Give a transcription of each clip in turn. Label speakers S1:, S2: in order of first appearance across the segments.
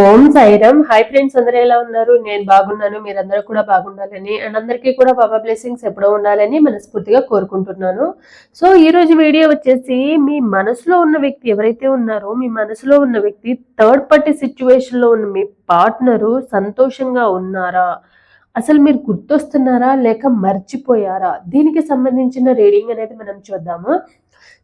S1: ఓం Sairam. Hi friends అందరూ ఎలా ఉన్నారు? నేను బాగున్నాను మీరందరూ కూడా బాగుండాలని అండ్ అందరికీ కూడా బాబా బ్లెస్సింగ్స్ ఎప్పుడో ఉండాలని మనస్ఫూర్తిగా కోరుకుంటున్నాను. సో ఈ రోజు వీడియో వచ్చేసి మీ మనసులో ఉన్న వ్యక్తి ఎవరైతే ఉన్నారో మీ మనసులో ఉన్న వ్యక్తి థర్డ్ పార్టీ సిచ్యువేషన్లో ఉన్న మీ పార్ట్నరు సంతోషంగా ఉన్నారా? అసలు మీరు గుర్తొస్తున్నారా? లేక మర్చిపోయారా? దీనికి సంబంధించిన రీడింగ్ అనేది మనం చూద్దాము.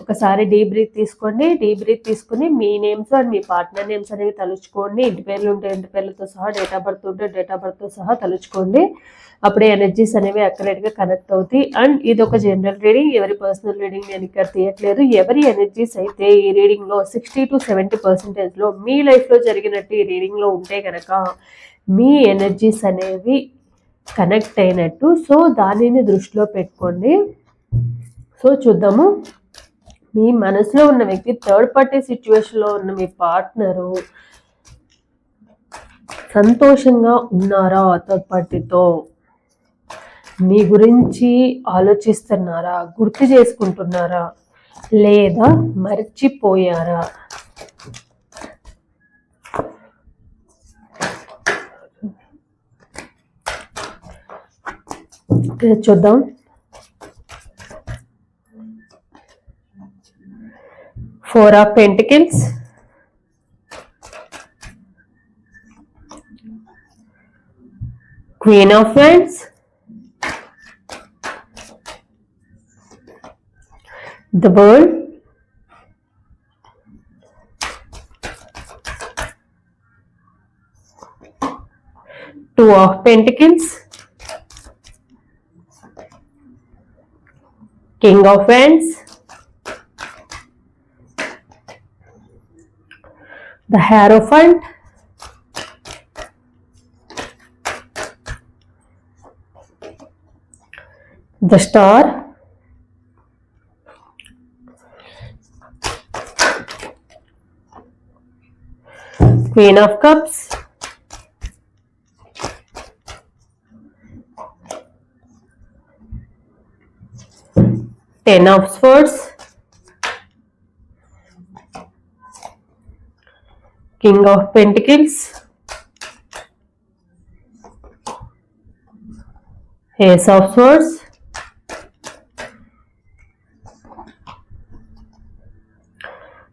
S1: ఒకసారి డీ బ్రీత్ తీసుకోండి. డీ బ్రీత్ తీసుకుని మీ నేమ్స్ అండ్ మీ పార్ట్నర్ నేమ్స్ అనేవి తలుచుకోండి. ఇంటి పేర్లు ఉంటే ఇంటి పేర్లతో సహా డేట్ ఆఫ్ బర్త్ ఉంటే డేట్ ఆఫ్ బర్త్తో సహా తలుచుకోండి. అప్పుడే ఎనర్జీస్ అనేవి అక్యురేట్గా కనెక్ట్ అవుతాయి. అండ్ ఇది ఒక జనరల్ రీడింగ్ ఎవరి పర్సనల్ రీడింగ్ నేను ఇక్కడ తీయట్లేదు. ఎవరి ఎనర్జీస్ అయితే ఈ రీడింగ్లో సిక్స్టీ టు సెవెంటీ పర్సెంటేజ్లో మీ లైఫ్లో జరిగినట్టు ఈ రీడింగ్లో ఉంటే కనుక మీ ఎనర్జీస్ అనేవి కనెక్ట్ అయినట్టు. సో దానిని దృష్టిలో పెట్టుకోండి. సో చూద్దాము. మీ మనసులో ఉన్న వ్యక్తి థర్డ్ పార్టీ సిచ్యువేషన్లో ఉన్న మీ పార్ట్నరు సంతోషంగా ఉన్నారా థర్డ్ పార్టీతో మీ గురించి ఆలోచిస్తున్నారా? గుర్తు చేసుకుంటున్నారా? లేదా మర్చిపోయారా? చూద్దాం. four of pentacles. Queen of wands. The world two of pentacles. King of wands. The hierophant the star Queen of Cups. Ten of Swords. King of Pentacles. Ace of Swords.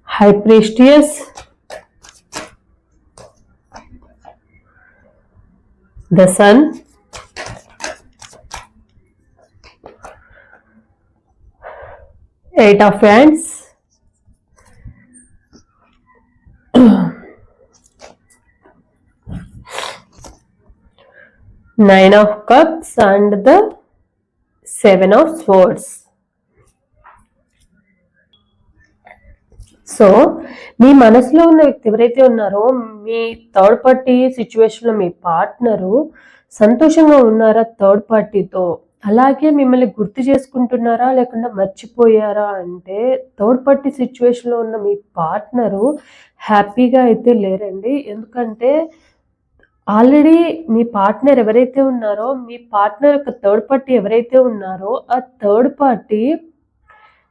S1: High Priestess. the sun eight of wands nine of cups and the seven of swords. So మీ మనసులో ఉన్న వ్యక్తి ఎవరైతే ఉన్నారో మీ third party సిచ్యువేషన్లో మీ partner సంతోషంగా ఉన్నారా third పార్టీతో అలాగే మిమ్మల్ని గుర్తు చేసుకుంటున్నారా? లేకుండా మర్చిపోయారా? అంటే థర్డ్ పార్టీ సిచ్యువేషన్లో ఉన్న మీ పార్ట్నరు హ్యాపీగా అయితే లేరండి. ఎందుకంటే ఆల్రెడీ మీ పార్ట్నర్ ఎవరైతే ఉన్నారో మీ పార్ట్నర్ యొక్క థర్డ్ పార్టీ ఎవరైతే ఉన్నారో ఆ థర్డ్ పార్టీ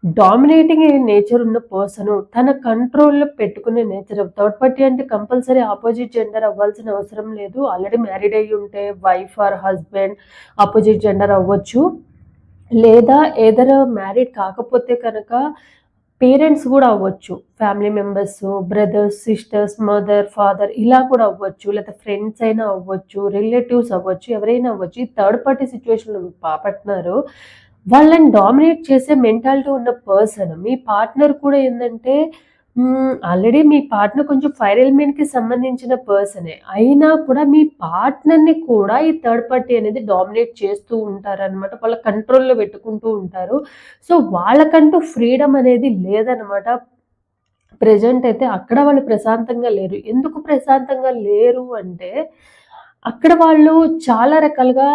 S1: డామినేటింగ్ నేచర్ ఉన్న పర్సన్. తన కంట్రోల్లో పెట్టుకునే నేచర్. థర్డ్ పార్టీ అంటే కంపల్సరీ ఆపోజిట్ జెండర్ అవ్వాల్సిన అవసరం లేదు. ఆల్రెడీ మ్యారీడ్ అయ్యి ఉంటే wife or husband opposite gender అవ్వచ్చు. లేదా ఏదైనా మ్యారీడ్ కాకపోతే కనుక పేరెంట్స్ కూడా అవ్వచ్చు. Family members brothers sisters mother father ఇలా కూడా అవ్వచ్చు. లేదా ఫ్రెండ్స్ అయినా అవ్వచ్చు రిలేటివ్స్ అవ్వచ్చు ఎవరైనా అవ్వచ్చు. ఈ థర్డ్ పార్టీ సిచ్యువేషన్లో పాపట్టినారు వాళ్ళని డామినేట్ చేసే మెంటాలిటీ ఉన్న పర్సన్ మీ పార్ట్నర్ కూడా ఏంటంటే ఆల్రెడీ మీ పార్ట్నర్ కొంచెం ఫైర్ ఎలిమెంట్కి సంబంధించిన పర్సనే. అయినా కూడా మీ పార్ట్నర్ని కూడా ఈ థర్డ్ పార్టీ అనేది డామినేట్ చేస్తూ ఉంటారు అనమాట వాళ్ళ కంట్రోల్లో పెట్టుకుంటూ ఉంటారు. సో వాళ్ళకంటూ ఫ్రీడమ్ అనేది లేదనమాట ప్రజెంట్ అయితే అక్కడ వాళ్ళు ప్రశాంతంగా లేరు. ఎందుకు ప్రశాంతంగా లేరు అంటే అక్కడ వాళ్ళు చాలా రకాలుగా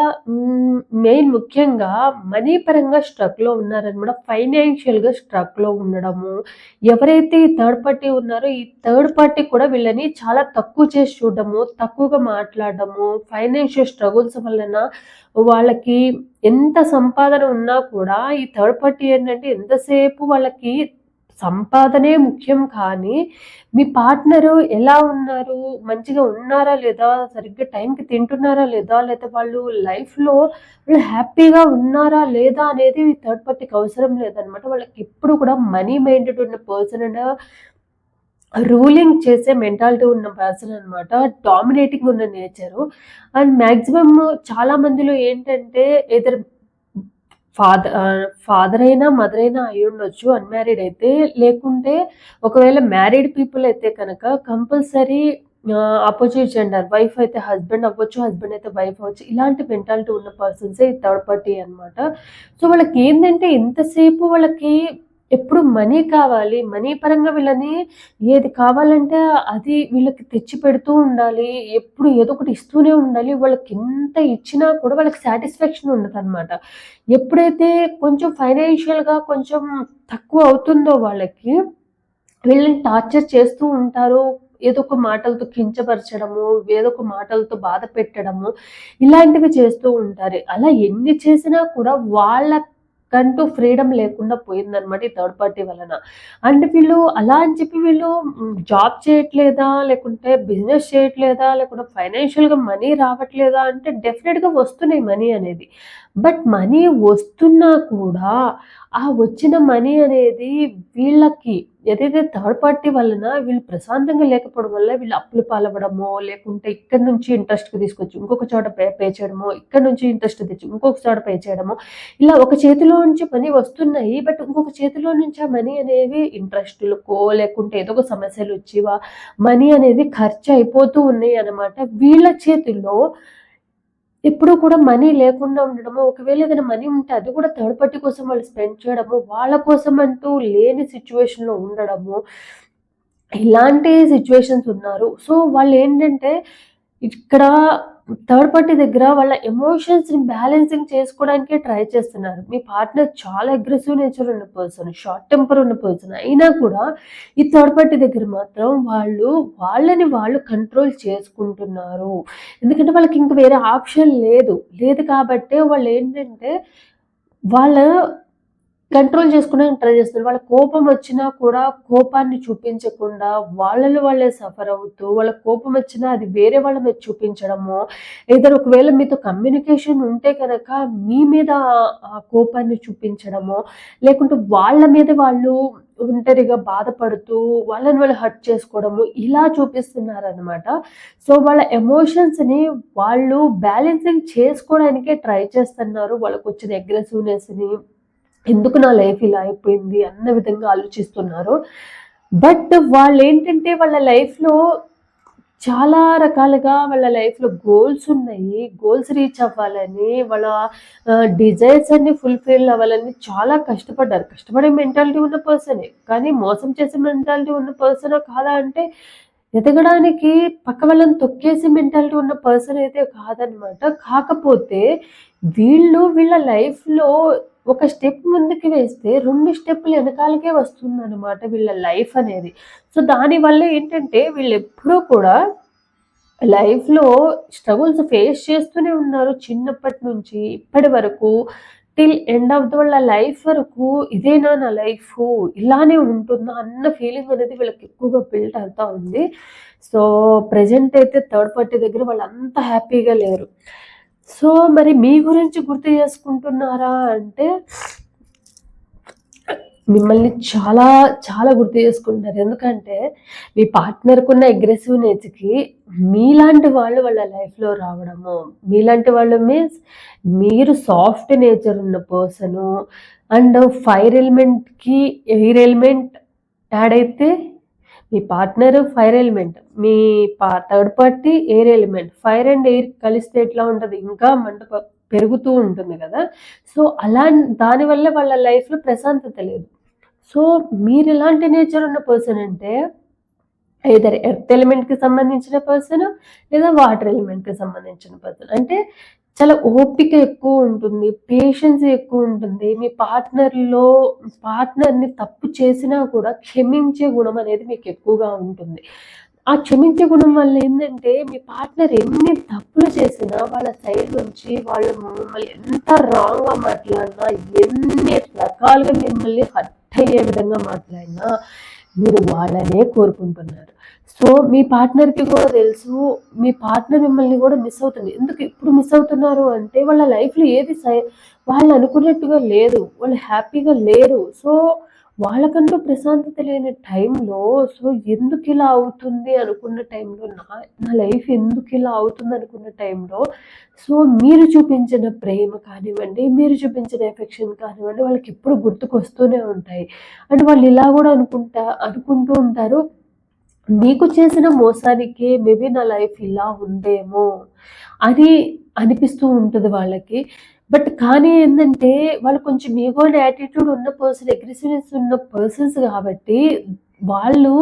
S1: మెయిన్ ముఖ్యంగా మనీ పరంగా స్ట్రక్‌లో ఉన్నారనమాట. ఫైనాన్షియల్‌గా స్ట్రక్‌లో ఉండడము. ఎవరైతే ఈ థర్డ్ పార్టీ ఉన్నారో, ఈ థర్డ్ పార్టీ కూడా వీళ్ళని చాలా తక్కువ చేసి చూడడము, తక్కువగా మాట్లాడడము, ఫైనాన్షియల్ స్ట్రగుల్స్ వలన వాళ్ళకి ఎంత సంపాదన ఉన్నా కూడా ఈ థర్డ్ పార్టీ ఏంటంటే ఎంతసేపు వాళ్ళకి సంపాదనే ముఖ్యం కానీ, మీ పార్ట్నరు ఎలా ఉన్నారు? మంచిగా ఉన్నారా లేదా? సరిగ్గా టైంకి తింటున్నారా లేదా? లేదా వాళ్ళు లైఫ్‌లో వాళ్ళు హ్యాపీగా ఉన్నారా లేదా? అనేది థర్డ్ పార్టీకి అవసరం లేదనమాట. వాళ్ళకెప్పుడు కూడా మనీ మైండెడ్ ఉన్న పర్సన్ అండ్ రూలింగ్ చేసే మెంటాలిటీ ఉన్న పర్సన్ అనమాట. డామినేటింగ్ ఉన్న నేచరు. అండ్ మ్యాక్సిమమ్ చాలా మందిలో ఏంటంటే ఎయిదర్ ఫాదర్ ఫాదర్ అయినా, మదర్ అయినా అయ్యుండొచ్చు అన్‌మ్యారీడ్ అయితే. లేకుంటే ఒకవేళ మ్యారీడ్ పీపుల్ అయితే కనుక కంపల్సరీ ఆపోజిట్ జెండర్ వైఫ్ అయితే హస్బెండ్ అవ్వచ్చు, హస్బెండ్ అయితే వైఫ్ అవ్వచ్చు. ఇలాంటి మెంటాలిటీ ఉన్న పర్సన్సే థర్డ్ పార్టీ అనమాట. సో, వాళ్ళకి ఏంటంటే ఎంతసేపు వాళ్ళకి ఎప్పుడు మనీ కావాలి. మనీ పరంగా వీళ్ళని ఏది కావాలంటే అది వీళ్ళకి తెచ్చి పెడుతూ ఉండాలి. ఎప్పుడు ఏదో ఒకటి ఇస్తూనే ఉండాలి. వాళ్ళకి ఎంత ఇచ్చినా కూడా వాళ్ళకి సాటిస్ఫాక్షన్ ఉండదు అనమాట ఎప్పుడైతే కొంచెం ఫైనాన్షియల్‌గా కొంచెం తక్కువ అవుతుందో వాళ్ళకి, వీళ్ళని టార్చర్ చేస్తూ ఉంటారు. ఏదో ఒక మాటలతో కించపరచడము, ఏదో ఒక మాటలతో బాధ పెట్టడము, ఇలాంటివి చేస్తూ ఉంటారు. అలా ఎన్ని చేసినా కూడా వాళ్ళ వాళ్ళకంటూ ఫ్రీడమ్ లేకుండా పోయిందనమాట ఈ థర్డ్ పార్టీ వలన. అండ్ వీళ్ళు అలా అని చెప్పి వీళ్ళు జాబ్ చేయట్లేదా? లేకుంటే బిజినెస్ చేయట్లేదా? లేకుంటే ఫైనాన్షియల్‌గా మనీ రావట్లేదా? అంటే డెఫినెట్గా వస్తున్నాయి మనీ అనేది. బట్ మనీ వస్తున్నా కూడా ఆ వచ్చిన మనీ అనేది వీళ్ళకి ఏదైతే థర్డ్ పార్టీ వలన వీళ్ళు ప్రశాంతంగా లేకపోవడం వల్ల వీళ్ళు అప్పులు పాలవ్వడమో, లేకుంటే ఇక్కడి నుంచి ఇంట్రెస్ట్‌కి తీసుకొచ్చి ఇంకొక చోట పే పే చేయడమో, ఇక్కడి నుంచి ఇంట్రెస్ట్ తెచ్చి ఇంకొక చోట పే చేయడమో, ఇలా ఒక చేతిలో నుంచి మనీ వస్తున్నాయి. బట్ ఇంకొక చేతిలో నుంచి ఆ మనీ అనేవి ఇంట్రెస్టులకో, లేకుంటే ఏదో ఒక సమస్యలొచ్చి వచ్చివా మనీ అనేది ఖర్చు అయిపోతూ ఉన్నాయి అనమాట. వీళ్ళ చేతుల్లో ఎప్పుడూ కూడా మనీ లేకుండా ఉండడము, ఒకవేళ ఏదైనా మనీ ఉంటే అది కూడా థర్డ్ పార్టీ కోసం వాళ్ళు స్పెండ్ చేయడము, వాళ్ళ కోసం అంటూ లేని సిచ్యువేషన్లో ఉండడము. ఇలాంటి సిచ్యువేషన్స్ ఉన్నారు. సో, వాళ్ళు ఏంటంటే ఇక్కడ థర్డ్ పార్టీ దగ్గర వాళ్ళ ఎమోషన్స్‌ని బ్యాలెన్సింగ్ చేసుకోవడానికే ట్రై చేస్తున్నారు. మీ పార్ట్నర్ చాలా అగ్రెసివ్ నేచర్ ఉన్న పర్సన్, షార్ట్ టెంపర్ ఉన్న పర్సన్ అయినా కూడా ఈ థర్డ్ పార్టీ దగ్గర మాత్రం వాళ్ళు వాళ్ళని వాళ్ళు కంట్రోల్ చేసుకుంటున్నారు. ఎందుకంటే వాళ్ళకి ఇంక వేరే ఆప్షన్ లేదు. లేదు కాబట్టే వాళ్ళేంటంటే వాళ్ళ కంట్రోల్ చేసుకోవడానికి ట్రై చేస్తున్నారు. వాళ్ళ కోపం వచ్చినా కూడా కోపాన్ని చూపించకుండా వాళ్ళలో వాళ్ళే సఫర్ అవుతూ, వాళ్ళకి కోపం వచ్చినా అది వేరే వాళ్ళ మీద చూపించడము ఇద్దరు ఒకవేళ మీతో కమ్యూనికేషన్ ఉంటే కనుక మీ మీద ఆ కోపాన్ని చూపించడము లేకుంటే వాళ్ళ మీద వాళ్ళు ఒంటరిగా బాధపడుతూ వాళ్ళని వాళ్ళు హర్ట్ చేసుకోవడము, ఇలా చూపిస్తున్నారనమాట. సో, వాళ్ళ ఎమోషన్స్‌ని వాళ్ళు బ్యాలెన్సింగ్ చేసుకోవడానికే ట్రై చేస్తున్నారు. వాళ్ళకొచ్చిన అగ్రెసివ్‌నెస్‌ని ఎందుకు నా లైఫ్ ఇలా అయిపోయింది అన్న విధంగా ఆలోచిస్తున్నారు. బట్ వాళ్ళు ఏంటంటే వాళ్ళ లైఫ్‌లో చాలా రకాలుగా వాళ్ళ లైఫ్‌లో గోల్స్ ఉన్నాయి. గోల్స్ రీచ్ అవ్వాలని, వాళ్ళ డిజైర్స్ అన్ని ఫుల్‌ఫిల్ అవ్వాలని చాలా కష్టపడ్డారు. కష్టపడే మెంటాలిటీ ఉన్న పర్సనే. కానీ మోసం చేసే మెంటాలిటీ ఉన్న పర్సన్ కాదా అంటే ఎదగడానికి పక్క వాళ్ళని తొక్కేసి మెంటాలిటీ ఉన్న పర్సన్ అయితే కాదనమాట. కాకపోతే వీళ్ళు వీళ్ళ లైఫ్‌లో ఒక స్టెప్ ముందుకు వేస్తే రెండు స్టెప్పులు వెనకాలకే వస్తుందన్నమాట వీళ్ళ లైఫ్ అనేది. సో, దానివల్ల ఏంటంటే వీళ్ళు ఎప్పుడూ కూడా లైఫ్‌లో స్ట్రగుల్స్ ఫేస్ చేస్తూనే ఉన్నారు. చిన్నప్పటి నుంచి ఇప్పటి వరకు టిల్ ఎండ్ ఆఫ్ ద వాళ్ళ లైఫ్ వరకు ఇదేనా నా లైఫ్ ఇలానే ఉంటుందా? అన్న ఫీలింగ్ అనేది వీళ్ళకి ఎక్కువగా బిల్ట్ అవుతా ఉంది. సో, ప్రజెంట్ అయితే థర్డ్ పార్టీ దగ్గర వాళ్ళు అంత హ్యాపీగా లేరు. సో, మరి మీ గురించి గుర్తు చేసుకుంటున్నారా అంటే మిమ్మల్ని చాలా చాలా గుర్తు చేసుకుంటారు. ఎందుకంటే మీ పార్ట్నర్‌కున్న అగ్రెసివ్ నేచర్‌కి మీలాంటి వాళ్ళు వాళ్ళ లైఫ్‌లో రావడము. మీలాంటి వాళ్ళు మీన్స్ మీరు సాఫ్ట్ నేచర్ ఉన్న పర్సను అండ్ ఫైర్ ఎలిమెంట్‌కి ఎయిర్ ఎలిమెంట్ యాడ్ అయితే మీ పార్ట్నర్ ఫైర్ ఎలిమెంట్. మీ పా third party air element. Fire and air కలిస్తే ఎట్లా ఉంటుంది ఇంకా మంట పెరుగుతూ ఉంటుంది కదా సో, అలా దానివల్ల వాళ్ళ లైఫ్‌లో ప్రశాంతత లేదు. సో, మీరు ఎలాంటి నేచర్ ఉన్న పర్సన్ అంటే ఐదర్ ఎర్త్ ఎలిమెంట్కి సంబంధించిన పర్సన్ లేదా వాటర్ ఎలిమెంట్కి సంబంధించిన పర్సన్ అంటే చాలా ఓపిక ఎక్కువ ఉంటుంది పేషెన్స్ ఎక్కువ ఉంటుంది. మీ పార్ట్నర్లో పార్ట్నర్ని తప్పు చేసినా కూడా క్షమించే గుణం అనేది మీకు ఎక్కువగా ఉంటుంది. ఆ క్షమించే గుణం వల్ల ఏంటంటే మీ పార్ట్నర్ ఎన్ని తప్పులు చేసినా వాళ్ళ సైడ్ నుంచి వాళ్ళు మిమ్మల్ని ఎంత రాంగ్గా మాట్లాడినా ఎన్ని రకాలుగా మిమ్మల్ని హర్ట్ అయ్యే విధంగా మాట్లాడినా మీరు వాళ్ళనే కోరుకుంటున్నారు. సో మీ పార్ట్నర్కి కూడా తెలుసు మీ పార్ట్నర్ మిమ్మల్ని కూడా మిస్ అవుతుంది. ఎందుకు ఇప్పుడు మిస్ అవుతున్నారు అంటే వాళ్ళ లైఫ్లో ఏది సై వాళ్ళు అనుకున్నట్టుగా లేదు వాళ్ళు హ్యాపీగా లేరు. సో వాళ్ళకంటూ ప్రశాంతత లేని టైంలో సో ఎందుకు ఇలా అవుతుంది అనుకున్న టైంలో నా నా లైఫ్ ఎందుకు ఇలా అవుతుంది అనుకున్న టైంలో సో మీరు చూపించిన ప్రేమ కానివ్వండి మీరు చూపించిన ఎఫెక్షన్ కానివ్వండి వాళ్ళకి ఎప్పుడు గుర్తుకు వస్తూనే ఉంటాయి. అండ్ వాళ్ళు ఇలా కూడా అనుకుంటా అనుకుంటూ ఉంటారు. నీకు చేసిన మోసానికి మేబీ నా లైఫ్ ఇలా ఉందేమో అని అనిపిస్తూ ఉంటుంది వాళ్ళకి. బట్ కానీ ఏంటంటే వాళ్ళు కొంచెం మీగోని యాటిట్యూడ్ ఉన్న పర్సన్ అగ్రెసివ్నెస్ ఉన్న పర్సన్స్ కాబట్టి వాళ్ళు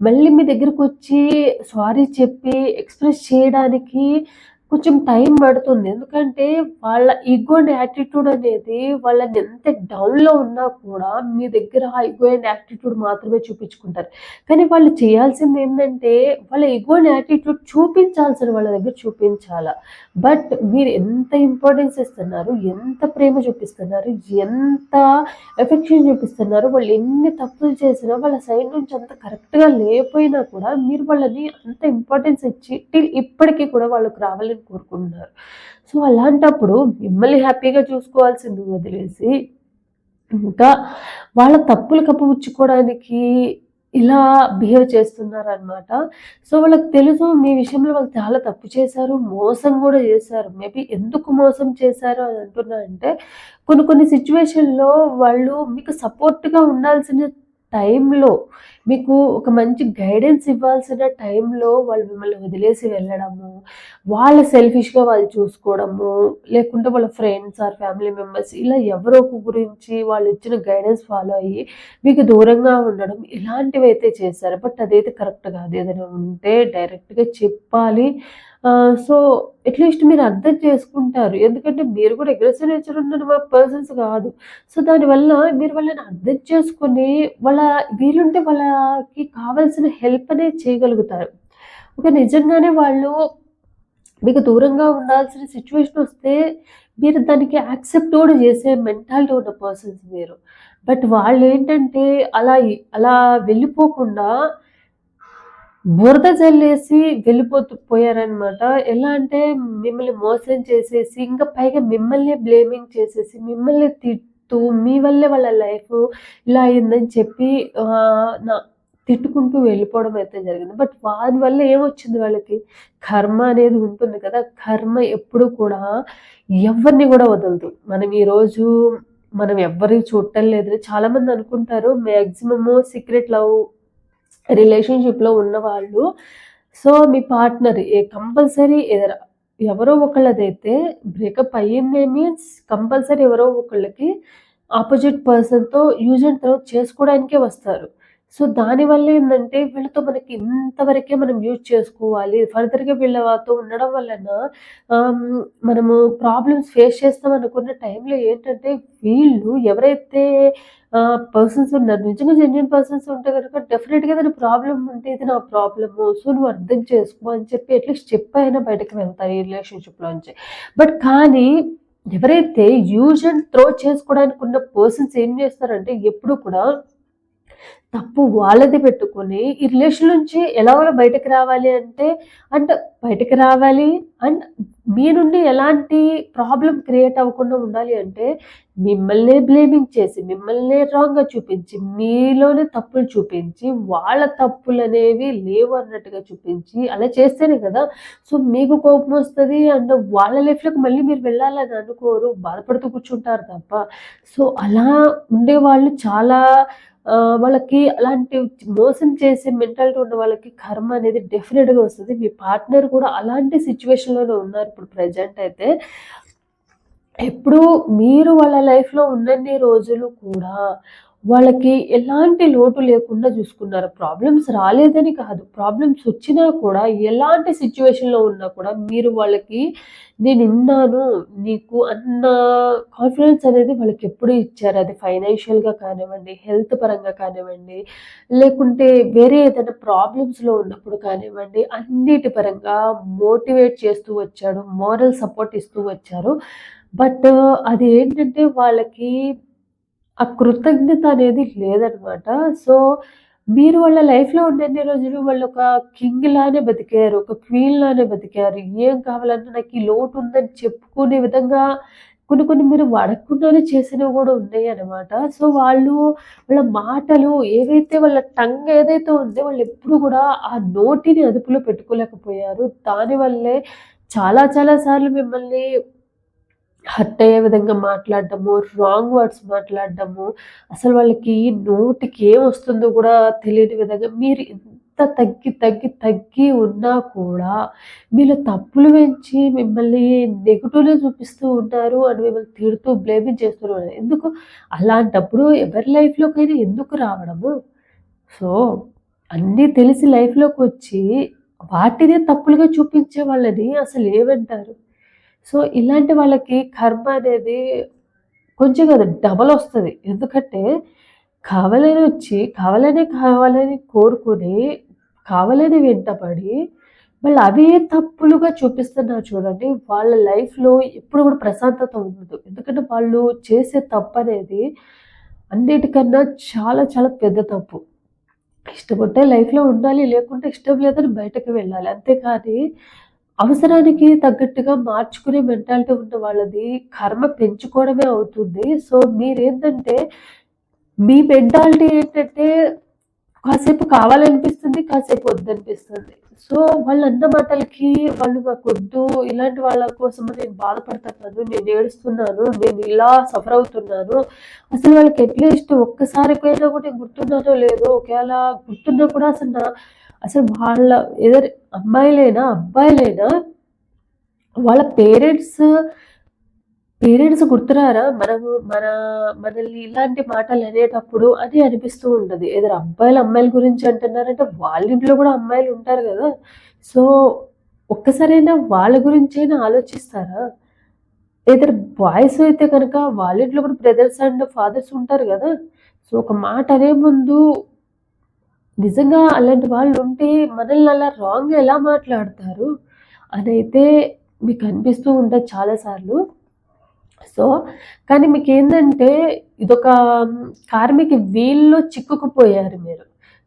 S1: మళ్ళీ మీ దగ్గరకు వచ్చి సారీ చెప్పి ఎక్స్ప్రెస్ చేయడానికి కొంచెం టైం పడుతుంది. ఎందుకంటే వాళ్ళ ఈగో అండ్ యాటిట్యూడ్ అనేది వాళ్ళని ఎంత డౌన్లో ఉన్నా కూడా మీ దగ్గర ఆ ఈగో అండ్ యాటిట్యూడ్ మాత్రమే చూపించుకుంటారు. కానీ వాళ్ళు చేయాల్సింది ఏంటంటే వాళ్ళ ఈగో అండ్ యాటిట్యూడ్ చూపించాల్సిన వాళ్ళ దగ్గర చూపించాల. బట్ మీరు ఎంత ఇంపార్టెన్స్ ఇస్తున్నారు ఎంత ప్రేమ చూపిస్తున్నారు ఎంత ఎఫెక్షన్ చూపిస్తున్నారు వాళ్ళు ఎన్ని తప్పులు చేసినా వాళ్ళ సైడ్ నుంచి అంత కరెక్ట్గా లేకపోయినా కూడా మీరు వాళ్ళని అంత ఇంపార్టెన్స్ ఇచ్చి టిల్ ఇప్పటికీ కూడా వాళ్ళకి రావాలని కోరుకుంటున్నారు. సో అలాంటప్పుడు మిమ్మల్ని హ్యాపీగా చూసుకోవాల్సింది వదిలేసి ఇంకా వాళ్ళ తప్పులు కప్పుపుచ్చుకోవడానికి ఇలా బిహేవ్ చేస్తున్నారనమాట సో వాళ్ళకి తెలుసు మీ విషయంలో వాళ్ళు చాలా తప్పు చేశారు మోసం కూడా చేశారు. మేబీ ఎందుకు మోసం చేశారు అని అంటున్నా అంటే కొన్ని కొన్ని సిచ్యువేషన్లో వాళ్ళు మీకు సపోర్ట్గా ఉండాల్సిన టైంలో మీకు ఒక మంచి గైడెన్స్ ఇవ్వాల్సిన టైంలో వాళ్ళు మిమ్మల్ని వదిలేసి వెళ్ళడము వాళ్ళ సెల్ఫిష్గా వాళ్ళు చూసుకోవడము లేకుంటే వాళ్ళ ఫ్రెండ్స్ ఆర్ ఫ్యామిలీ మెంబర్స్ ఇలా ఎవరో ఒక గురించి వాళ్ళు ఇచ్చిన గైడెన్స్ ఫాలో అయ్యి మీకు దూరంగా ఉండడం ఇలాంటివి అయితే చేశారు. బట్ అదైతే కరెక్ట్ కాదు. ఏదైనా ఉంటే డైరెక్ట్గా చెప్పాలి. సో అట్లీస్ట్ మీరు అర్థం చేసుకుంటారు. ఎందుకంటే మీరు కూడా అగ్రెసివ్ నేచర్ ఉన్న పర్సన్స్ కాదు. సో దానివల్ల మీరు వాళ్ళని అర్థం చేసుకొని వాళ్ళ వీలుంటే వాళ్ళకి కావాల్సిన హెల్ప్ అనేది చేయగలుగుతారు. ఒక నిజంగానే వాళ్ళు మీకు దూరంగా ఉండాల్సిన సిచ్యువేషన్ వస్తే మీరు దానికి యాక్సెప్ట్ కూడా చేసే మెంటాలిటీ ఉన్న పర్సన్స్ మీరు. బట్ వాళ్ళు ఏంటంటే అలా అలా వెళ్ళిపోకుండా బురద జల్లేసి వెళ్ళిపోతూ పోయారనమాట ఎలా అంటే మిమ్మల్ని మోసం చేసేసి ఇంకా పైగా మిమ్మల్ని బ్లేమింగ్ చేసేసి మిమ్మల్ని తిట్టు మీ వల్లే వాళ్ళ లైఫ్ ఇలా అయిందని చెప్పి నా తిట్టుకుంటూ వెళ్ళిపోవడం అయితే జరిగింది. బట్ వారి వల్ల ఏమొచ్చింది వాళ్ళకి? కర్మ అనేది ఉంటుంది కదా. కర్మ ఎప్పుడు కూడా ఎవరిని కూడా వదలదు. మనం ఈరోజు మనం ఎవ్వరికి చూడటం లేదు చాలామంది అనుకుంటారు మ్యాక్సిమము సీక్రెట్ లవ్ రిలేషన్షిప్లో ఉన్నవాళ్ళు సో మీ పార్ట్నర్ ఏ కంపల్సరీ ఏదైనా ఎవరో ఒకళ్ళదైతే బ్రేకప్ అయ్యిందే మీన్స్ కంపల్సరీ ఎవరో ఒకళ్ళకి ఆపోజిట్ పర్సన్తో యూజ్ అండ్ త్రో చేసుకోవడానికే వస్తారు. సో దానివల్ల ఏంటంటే వీళ్ళతో మనకి ఇంతవరకే మనం యూజ్ చేసుకోవాలి. ఫర్దర్గా వీళ్ళతో ఉండడం వలన మనము ప్రాబ్లమ్స్ ఫేస్ చేస్తాం అనుకున్న టైంలో ఏంటంటే వీళ్ళు ఎవరైతే పర్సన్స్ ఉన్నారు. నిజంగా జెన్యున్ పర్సన్స్ ఉంటే కనుక డెఫినెట్గా ఏదైనా ప్రాబ్లం ఉంటే ఇది నా ప్రాబ్లము సో నువ్వు అర్థం చేసుకో అని చెప్పి అట్లీస్ట్ చెప్పైనా బయటకు వెళ్తారు ఈ రిలేషన్షిప్లోంచి బట్ కానీ ఎవరైతే యూజ్ అండ్ త్రో చేసుకోవడానికి ఉన్న పర్సన్స్ ఏం చేస్తారంటే ఎప్పుడు కూడా తప్పు వాళ్ళది పెట్టుకొని ఈ రిలేషన్ నుంచి ఎలాగో బయటకు రావాలి అంటే అండ్ బయటకు రావాలి అండ్ మీ నుండి ఎలాంటి ప్రాబ్లం క్రియేట్ అవ్వకుండా ఉండాలి అంటే మిమ్మల్నే బ్లేమింగ్ చేసి మిమ్మల్నే రాంగ్గా చూపించి మీలోనే తప్పులు చూపించి వాళ్ళ తప్పులు అనేవి లేవు అన్నట్టుగా చూపించి అలా చేస్తేనే కదా. సో మీకు కోపం వస్తుంది అండ్ వాళ్ళ లైఫ్లోకి మళ్ళీ మీరు వెళ్ళాలని అనుకోరు బాధపడుతూ కూర్చుంటారు తప్ప. సో అలా ఉండేవాళ్ళు చాలా వాళ్ళకి అలాంటి మోసం చేసే మెంటాలిటీ ఉన్న వాళ్ళకి కర్మ అనేది డెఫినెట్గా వస్తుంది. మీ పార్ట్నర్ కూడా అలాంటి సిచ్యువేషన్లోనే ఉన్నారు ఇప్పుడు ప్రజెంట్ అయితే. ఎప్పుడు మీరు వాళ్ళ లైఫ్లో ఉన్నన్ని రోజులు కూడా వాళ్ళకి ఎలాంటి లోటు లేకుండా చూసుకున్నారు. ప్రాబ్లమ్స్ రాలేదని కాదు. ప్రాబ్లమ్స్ వచ్చినా కూడా ఎలాంటి సిచ్యువేషన్లో ఉన్నా కూడా మీరు వాళ్ళకి నేనున్నాను నీకు అన్న కాన్ఫిడెన్స్ అనేది వాళ్ళకి ఎప్పుడు ఇచ్చారు. అది ఫైనాన్షియల్‌గా కానివ్వండి, హెల్త్ పరంగా కానివ్వండి, లేకుంటే వేరే ఏదైనా ప్రాబ్లమ్స్‌లో ఉన్నప్పుడు కానివ్వండి, అన్నిటి పరంగా మోటివేట్ చేస్తూ వచ్చాడు. మోరల్ సపోర్ట్ ఇస్తూ వచ్చారు. బట్ అది ఏంటంటే వాళ్ళకి ఆ కృతజ్ఞత అనేది లేదనమాట. సో, మీరు వాళ్ళ లైఫ్‌లో ఉన్నన్ని రోజులు వాళ్ళు ఒక కింగ్ లానే బతికారు. ఒక క్వీన్ లానే బతికారు. ఏం కావాలన్నా నాకు ఈ లోటు ఉందని చెప్పుకునే విధంగా కొన్ని కొన్ని మీరు అడగకుండానే చేసినవి కూడా ఉన్నాయి అనమాట సో, వాళ్ళు వాళ్ళ మాటలు ఏవైతే వాళ్ళ టంగ్ ఏదైతే ఉందో వాళ్ళు ఎప్పుడు కూడా ఆ నోటిని అదుపులో పెట్టుకోలేకపోయారు. దానివల్లే చాలా చాలా సార్లు మిమ్మల్ని హర్ట్ అయ్యే విధంగా మాట్లాడడము, రాంగ్ వర్డ్స్ మాట్లాడడము, అసలు వాళ్ళకి నోటికి ఏమొస్తుందో కూడా తెలియని విధంగా మీరు ఎంత తగ్గి, తగ్గి, తగ్గి ఉన్నా కూడా మీలో తప్పులు పెంచి మిమ్మల్ని నెగిటివ్లో చూపిస్తూ ఉన్నారు అని మిమ్మల్ని తిడుతూ, బ్లేమింగ్ చేస్తున్నారు. ఎందుకు? అలాంటప్పుడు ఎవరి లైఫ్‌లోకైనా ఎందుకు రావడము? సో, అన్నీ తెలిసి లైఫ్లోకి వచ్చి వాటినే తప్పులుగా చూపించే వాళ్ళని అసలు ఏమంటారు? సో, ఇలాంటి వాళ్ళకి కర్మ అనేది కొంచెం కాదు వస్తుంది ఎందుకంటే కావాలని వచ్చి, కావాలనే కావాలని కోరుకుని కావాలని వెంటపడి, మళ్ళీ అవే తప్పులుగా చూపిస్తున్నారు చూడండి. వాళ్ళ లైఫ్‌లో ఎప్పుడు కూడా ప్రశాంతత ఉండదు. ఎందుకంటే వాళ్ళు చేసే తప్పు అనేది అన్నిటికన్నా చాలా చాలా పెద్ద తప్పు. ఇష్టం ఉంటే లైఫ్‌లో ఉండాలి. లేకుంటే ఇష్టం లేదని బయటకు వెళ్ళాలి. అంతేకాని అవసరానికి తగ్గట్టుగా మార్చుకునే మెంటాలిటీ ఉన్న వాళ్ళది కర్మ పెంచుకోవడమే అవుతుంది. సో, మీరేంటంటే మీ మెంటాలిటీ ఏంటంటే కాసేపు కావాలనిపిస్తుంది. కాసేపు వద్దనిపిస్తుంది. సో, వాళ్ళన్న మాటలకి వాళ్ళు నాకొద్దు, ఇలాంటి వాళ్ళ కోసం నేను బాధపడుతున్నాను, నేను ఏడుస్తున్నాను, నేను ఇలా సఫర్ అవుతున్నాను. అసలు వాళ్ళకి అట్‌లీస్ట్ ఒక్కసారికైనా కూడా గుర్తున్నానో లేదో, ఒకవేళ గుర్తున్నా కూడా అసలు నా అసలు వాళ్ళ ఎదర్ అమ్మాయిలైనా, అబ్బాయిలైనా వాళ్ళ పేరెంట్స్ పేరెంట్స్ గుర్తురారా? మనము మన మనల్ని ఇలాంటి మాటలు అనేటప్పుడు అని అనిపిస్తూ ఉంటుంది ఏదో అబ్బాయిలు, అమ్మాయిల గురించి అంటున్నారంటే వాళ్ళ ఇంట్లో కూడా అమ్మాయిలు ఉంటారు కదా సో, ఒక్కసారైనా వాళ్ళ గురించైనా ఆలోచిస్తారా? ఏదో బాయ్స్ అయితే కనుక వాళ్ళ ఇంట్లో కూడా బ్రదర్స్ అండ్ ఫాదర్స్ ఉంటారు కదా సో, ఒక మాట అనే ముందు నిజంగా అలాంటి వాళ్ళు ఉంటే మనల్ని అలా రాంగ్ ఎలా మాట్లాడతారు? అదైతే మీకు అనిపిస్తూ ఉంటుంది చాలాసార్లు సో, కానీ మీకేందంటే ఇదొక కార్మిక వీల్‌లో చిక్కుకుపోయారు మీరు.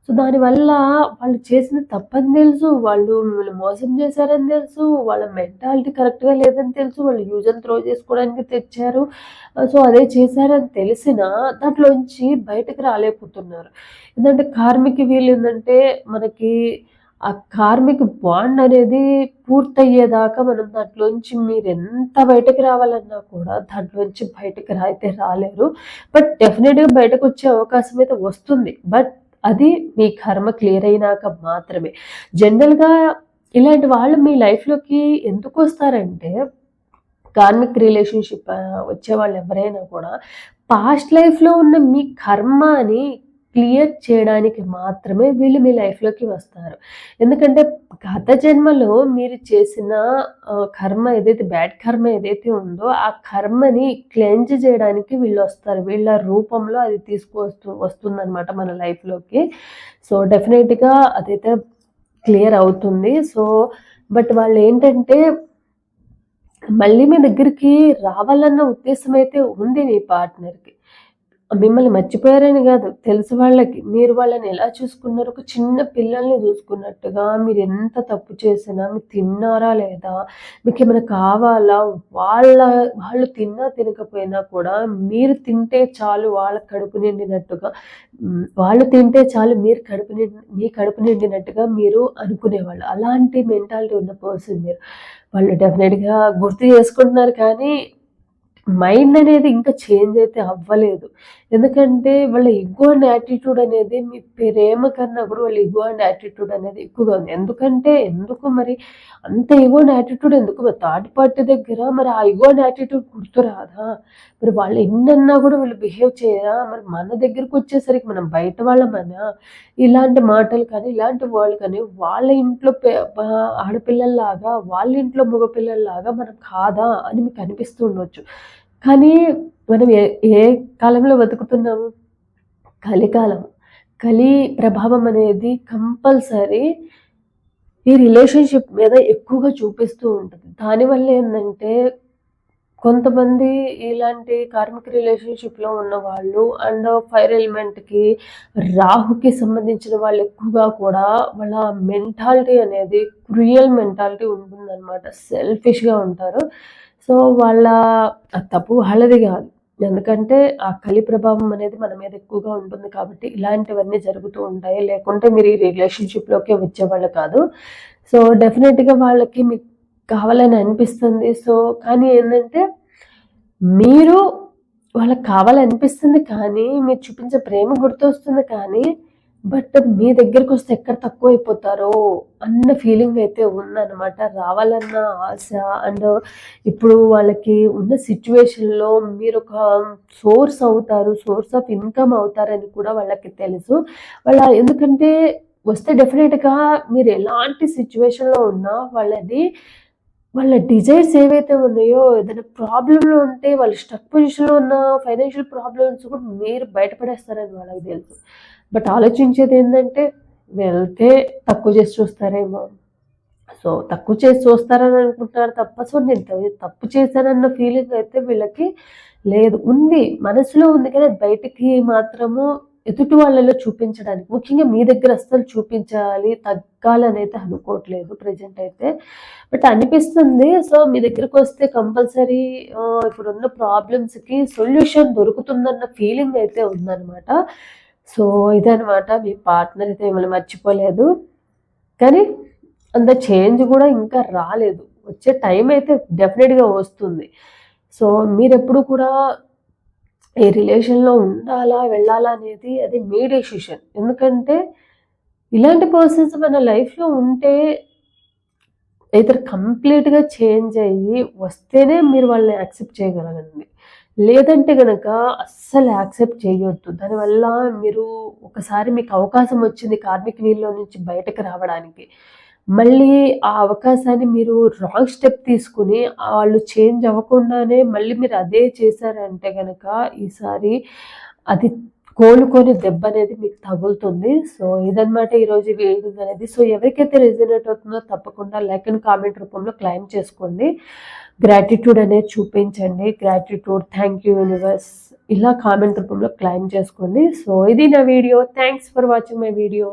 S1: సో, దానివల్ల వాళ్ళు చేసింది తప్పని తెలుసు. వాళ్ళు మిమ్మల్ని మోసం చేశారని తెలుసు. వాళ్ళ మెంటాలిటీ కరెక్ట్‌గా లేదని తెలుసు. వాళ్ళు యూజ్ అండ్ త్రో చేసుకోవడానికి తెచ్చారు. సో, అదే చేశారని తెలిసిన దాంట్లోంచి బయటకు రాలేకపోతున్నారు. ఎందుకంటే కార్మిక వీలు ఏంటంటే మనకి ఆ కార్మిక బాండ్ అనేది పూర్తయ్యేదాకా మనం దాంట్లోంచి మీరెంత బయటకు రావాలన్నా కూడా దాంట్లోంచి బయటకు రా అయితే రాలేరు. బట్ డెఫినిట్‌గా బయటకొచ్చే అవకాశం అయితే వస్తుంది. బట్ అది మీ కర్మ క్లియర్ అయినాక మాత్రమే. జనరల్‌గా ఇలాంటి వాళ్ళు మీ లైఫ్‌లోకి ఎందుకు వస్తారంటే కార్మిక్ రిలేషన్‌షిప్ వచ్చే వాళ్ళు ఎవరైనా కూడా పాస్ట్ లైఫ్‌లో ఉన్న మీ కర్మని క్లియర్ చేయడానికి మాత్రమే వీళ్ళు మీ లైఫ్‌లోకి వస్తారు. ఎందుకంటే గత జన్మలో మీరు చేసిన కర్మ ఏదైతే బ్యాడ్ కర్మ ఏదైతే ఉందో ఆ కర్మని క్లెంజ్ చేయడానికి వీళ్ళు వస్తారు వీళ్ళ రూపంలో అది తీసుకొస్తూ వస్తుందన్నమాట మన లైఫ్‌లోకి. సో, డెఫినెట్‌గా అదైతే క్లియర్ అవుతుంది. సో, బట్ వాళ్ళు ఏంటంటే మళ్ళీ మీ దగ్గరికి రావాలన్న ఉద్దేశం అయితే ఉంది మీ పార్ట్నర్‌కి. మిమ్మల్ని మర్చిపోయారని కాదు తెలుసు వాళ్ళకి. మీరు వాళ్ళని ఎలా చూసుకున్నారు, ఒక చిన్న పిల్లల్ని చూసుకున్నట్టుగా మీరు ఎంత తప్పు చేసినా, మీరు తిన్నారా లేదా, మీకేమైనా కావాలా, వాళ్ళ వాళ్ళు తిన్నా తినకపోయినా కూడా మీరు తింటే చాలు వాళ్ళ కడుపు నిండినట్టుగా వాళ్ళు తింటే చాలు మీరు కడుపు నిండి మీ కడుపు నిండినట్టుగా మీరు అనుకునేవాళ్ళు. అలాంటి మెంటాలిటీ ఉన్న పర్సన్ మీరు. వాళ్ళు డెఫినెట్గా గుర్తు చేసుకుంటున్నారు కానీ మైండ్ అనేది ఇంకా చేంజ్ అయితే అవ్వలేదు. ఎందుకంటే వాళ్ళ ఇగో అండ్ యాటిట్యూడ్ అనేది మీ ప్రేమ కన్నా కూడా వాళ్ళ ఇగో అండ్ యాటిట్యూడ్ అనేది ఎక్కువగా ఉంది. ఎందుకంటే ఎందుకు మరి అంత ఇగో అండ్ యాటిట్యూడ్ ఎందుకు? మరి థర్డ్ పార్టీ దగ్గర మరి ఆ ఇగో అండ్ యాటిట్యూడ్ గుర్తురాదా మరి వాళ్ళు ఎన్నన్నా కూడా వీళ్ళు బిహేవ్ చేయరా? మరి మన దగ్గరకు వచ్చేసరికి మనం బయట వాళ్ళమనా ఇలాంటి మాటలు కానీ ఇలాంటి వాళ్ళు కానీ వాళ్ళ ఇంట్లో ఆడపిల్లల్లాగా వాళ్ళ ఇంట్లో మగపిల్లల్లాగా మనం కాదా అని మీకు అనిపిస్తుండొచ్చు కానీ మనం ఏ ఏ కాలంలో బతుకుతున్నాము? కలికాలం. కలి ప్రభావం అనేది కంపల్సరీ ఈ రిలేషన్షిప్ మీద ఎక్కువగా చూపిస్తూ ఉంటుంది. దానివల్ల ఏంటంటే కొంతమంది ఇలాంటి కార్మిక రిలేషన్షిప్లో ఉన్న వాళ్ళు అండ్ ఫైర్ ఎలిమెంట్కి రాహుకి సంబంధించిన వాళ్ళు ఎక్కువగా కూడా వాళ్ళ మెంటాలిటీ అనేది క్రియల్ మెంటాలిటీ ఉంటుందన్నమాట. సెల్ఫిష్గా ఉంటారు. సో వాళ్ళ తప్పు వాళ్ళది కాదు. ఎందుకంటే ఆ కలి ప్రభావం అనేది మన మీద ఎక్కువగా ఉంటుంది కాబట్టి ఇలాంటివన్నీ జరుగుతూ ఉంటాయి. లేకుంటే మీరు ఈ రిలేషన్షిప్లోకి వచ్చేవాళ్ళు కాదు. సో డెఫినెట్గా వాళ్ళకి మీకు కావాలని అనిపిస్తుంది. సో కానీ ఏంటంటే మీరు వాళ్ళకి కావాలనిపిస్తుంది కానీ మీరు చూపించే ప్రేమ గుర్తొస్తుంది కానీ బట్ మీ దగ్గరికి వస్తే ఎక్కడ తక్కువ అయిపోతారో అన్న ఫీలింగ్ అయితే ఉందన్నమాట. రావాలన్న ఆశ అండ్ ఇప్పుడు వాళ్ళకి ఉన్న సిచ్యువేషన్లో మీరు ఒక సోర్స్ అవుతారు సోర్స్ ఆఫ్ ఇన్కమ్ అవుతారని కూడా వాళ్ళకి తెలుసు. వాళ్ళ ఎందుకంటే వస్తే డెఫినెట్గా మీరు ఎలాంటి సిచ్యువేషన్లో ఉన్నా వాళ్ళని వాళ్ళ డిజైర్స్ ఏవైతే ఉన్నాయో ఏదైనా ప్రాబ్లంలో ఉంటే వాళ్ళు స్టక్ పొజిషన్లో ఉన్న ఫైనాన్షియల్ ప్రాబ్లమ్స్ కూడా మీరు బయటపడేస్తారని వాళ్ళకి తెలుసు. బట్ ఆలోచించేది ఏంటంటే వెళ్తే తక్కువ చేసి చూస్తారేమో. సో తక్కువ చేసి చూస్తారని అనుకుంటున్నారు తప్ప సో నేను తప్పు చేశానన్న ఫీలింగ్ అయితే వీళ్ళకి లేదు. ఉంది మనసులో ఉంది కానీ బయటికి మాత్రము ఎదుటి వాళ్ళలో చూపించడానికి ముఖ్యంగా మీ దగ్గర అస్సలు చూపించాలి తగ్గాలని అయితే అనుకోవట్లేదు ప్రజెంట్ అయితే. బట్ అనిపిస్తుంది సో మీ దగ్గరకు వస్తే కంపల్సరీ ఇప్పుడున్న ప్రాబ్లమ్స్కి సొల్యూషన్ దొరుకుతుందన్న ఫీలింగ్ అయితే ఉందన్నమాట. సో ఇదనమాట మీ పార్ట్నర్ అయితే మిమ్మల్ని మర్చిపోలేదు. కానీ అంత చేంజ్ కూడా ఇంకా రాలేదు. వచ్చే టైం అయితే డెఫినెట్గా వస్తుంది. సో మీరు ఎప్పుడు కూడా ఈ రిలేషన్లో ఉండాలా వెళ్ళాలా అనేది అది మీ డెసిషన్ ఎందుకంటే ఇలాంటి పర్సన్స్ మన లైఫ్లో ఉంటే ఇతరు కంప్లీట్గా చేంజ్ అయ్యి వస్తేనే మీరు వాళ్ళని యాక్సెప్ట్ చేయగలగండి లేదంటే గనక అస్సలు యాక్సెప్ట్ చేయొద్దు. దానివల్ల మీరు ఒకసారి మీకు అవకాశం వచ్చింది కార్మిక వీల్లో నుంచి బయటకు రావడానికి. మళ్ళీ ఆ అవకాశాన్ని మీరు రాంగ్ స్టెప్ తీసుకుని వాళ్ళు చేంజ్ అవ్వకుండానే మళ్ళీ మీరు అదే చేశారంటే కనుక ఈసారి అది కోలుకొని దెబ్బ అనేది మీకు తగులుతుంది. సో ఇదనమాట ఈరోజు వీడియో అనేది. సో ఎవరికైతే రిజనేట్ అవుతుందో తప్పకుండా లైక్ అండ్ కామెంట్ రూపంలో క్లైమ్ చేసుకోండి. గ్రాటిట్యూడ్ అనేది చూపించండి. గ్రాటిట్యూడ్ థ్యాంక్ యూ యూనివర్స్ ఇలా కామెంట్ రూపంలో క్లైమ్ చేసుకోండి. సో ఇది నా video thanks for watching my video